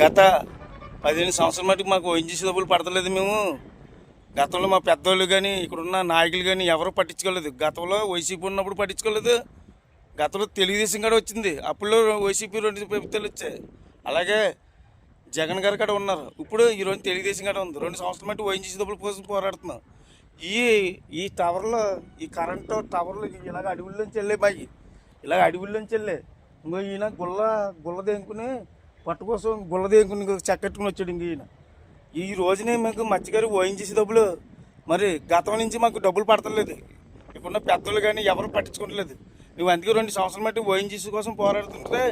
గత పదిహేను సంవత్సరం మటుకు మాకు ఓఎన్జీసీ డబ్బులు పడతలేదు మేము. గతంలో మా పెద్దోళ్ళు కానీ ఇక్కడున్న నాయకులు కానీ ఎవరు పట్టించుకోలేదు. గతంలో వైసీపీ ఉన్నప్పుడు పట్టించుకోలేదు. గతంలో తెలుగుదేశం కూడా వచ్చింది. అప్పుడు వైసీపీ రెండు ప్రభుత్వాలు వచ్చాయి. అలాగే జగన్ గారు కూడా ఉన్నారు. ఇప్పుడు ఈరోజు తెలుగుదేశం కూడా ఉంది. రెండు సంవత్సరాల మట్టి ఓఎన్జీసీ డబ్బుల కోసం పోరాడుతున్నాం. ఈ ఈ టవర్లో ఈ కరెంటు టవర్లు ఇలాగ అడవుల్లోంచి వెళ్ళే బాయి. ఇలాగ అడవుల్లోంచి వెళ్ళే ఇంకో ఈయన గుల్ల గుల్ల దేంకుని పట్టు కోసం గుల్ల దేంకుని వచ్చాడు ఇంక ఈయన. ఈ రోజునే మాకు మత్స్యగారు ఓఎన్జీసీ డబ్బులు మరి గతం నుంచి మాకు డబ్బులు పడతలేదు. ఇప్పుడున్న పెద్దలు కానీ ఎవరు పట్టించుకోవట్లేదు. నువ్వు అందుకే రెండు సంవత్సరాలు బట్టి ఓఎన్జీసీ కోసం పోరాడుతుంటే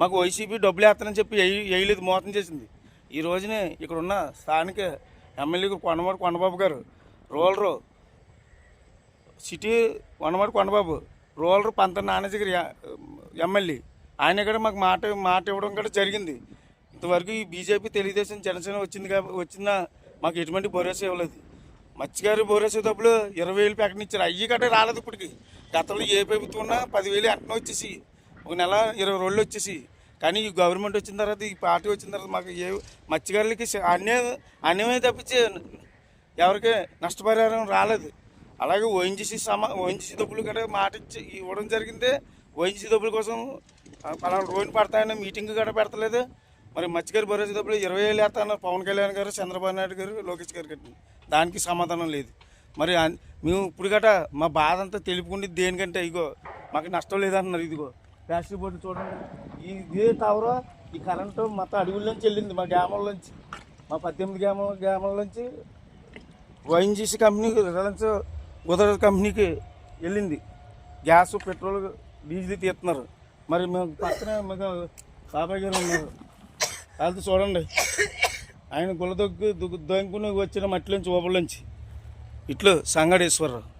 మాకు వైసీపీ డబ్బులు వేస్తానని చెప్పి వేయలేదు మోసం చేసింది. ఈ రోజునే ఇక్కడ ఉన్న స్థానిక ఎమ్మెల్యే కొండమాడు కొండబాబు గారు rural city Kondamadu Kondababu rural Pantham Nanaji గారు ఎమ్మెల్యే ఆయన కూడా మాకు మాట మాట ఇవ్వడం కూడా జరిగింది. ఇంతవరకు ఈ బీజేపీ తెలుగుదేశం జనసేన వచ్చింది కాబట్టి వచ్చినా మాకు ఎటువంటి భరోసా ఇవ్వలేదు. మత్స్యగారు భరోసా డబ్బులు ఇరవై వేలు ప్రకటించారు అయ్యి కట్టే రాలేదు ఇప్పటికి. గతంలో ఏ ప్రభుత్వం ఉన్నా పదివేలు అట్న వచ్చేసి ఒక నెల ఇరవై రోజులు వచ్చేసి. కానీ ఈ గవర్నమెంట్ వచ్చిన తర్వాత ఈ పార్టీ వచ్చిన తర్వాత మాకు ఏ మత్స్యకారులకి అన్యాయం అన్యమే తప్పించి ఎవరికి నష్టపరిహారం రాలేదు. అలాగే ఓఎన్జీసీ సమా ఓఎన్జీసీ డబ్బులు కూడా మాట ఇచ్చి ఇవ్వడం జరిగింది. ఓఎన్జీసీ డబ్బుల కోసం పలానా రోజున పడతాయని మీటింగ్ కూడా పెడతలేదు. మరి మత్స్యగారి భరోసా డబ్బులు ఇరవై వేలు వేస్తాను. పవన్ కళ్యాణ్ గారు చంద్రబాబు నాయుడు గారు లోకేష్ గారు కట్టిన దానికి సమాధానం లేదు. మరి మేము ఇప్పుడు గట మా బాధ అంతా తెలుపుకుంటే దేనికంటే ఇగో మాకు నష్టం లేదంటున్నారు ఇదిగో. ప్లాస్టిక్ బోర్డు చూడండి. ఇదే టవర్ ఈ కరెంటు మొత్తం అడవుల్లోంచి వెళ్ళింది మా గ్రామంలోంచి మా పద్దెనిమిది గ్రామం గ్రామంలోంచి వైఎన్జీసీ కంపెనీకి రిలయన్స్ ఉదర్ కంపెనీకి వెళ్ళింది. గ్యాస్ పెట్రోల్ డీజిల్ తీస్తున్నారు. మరి మేము పక్కనే మీకు బాబాయ్ గారు ఉన్నారు. వాళ్ళతో చూడండి. ఆయన గుల్లదొగ్గు దొంగుని వచ్చిన మట్టిలోంచి నుంచి. ఇట్లు సంగడేశ్వరరావు.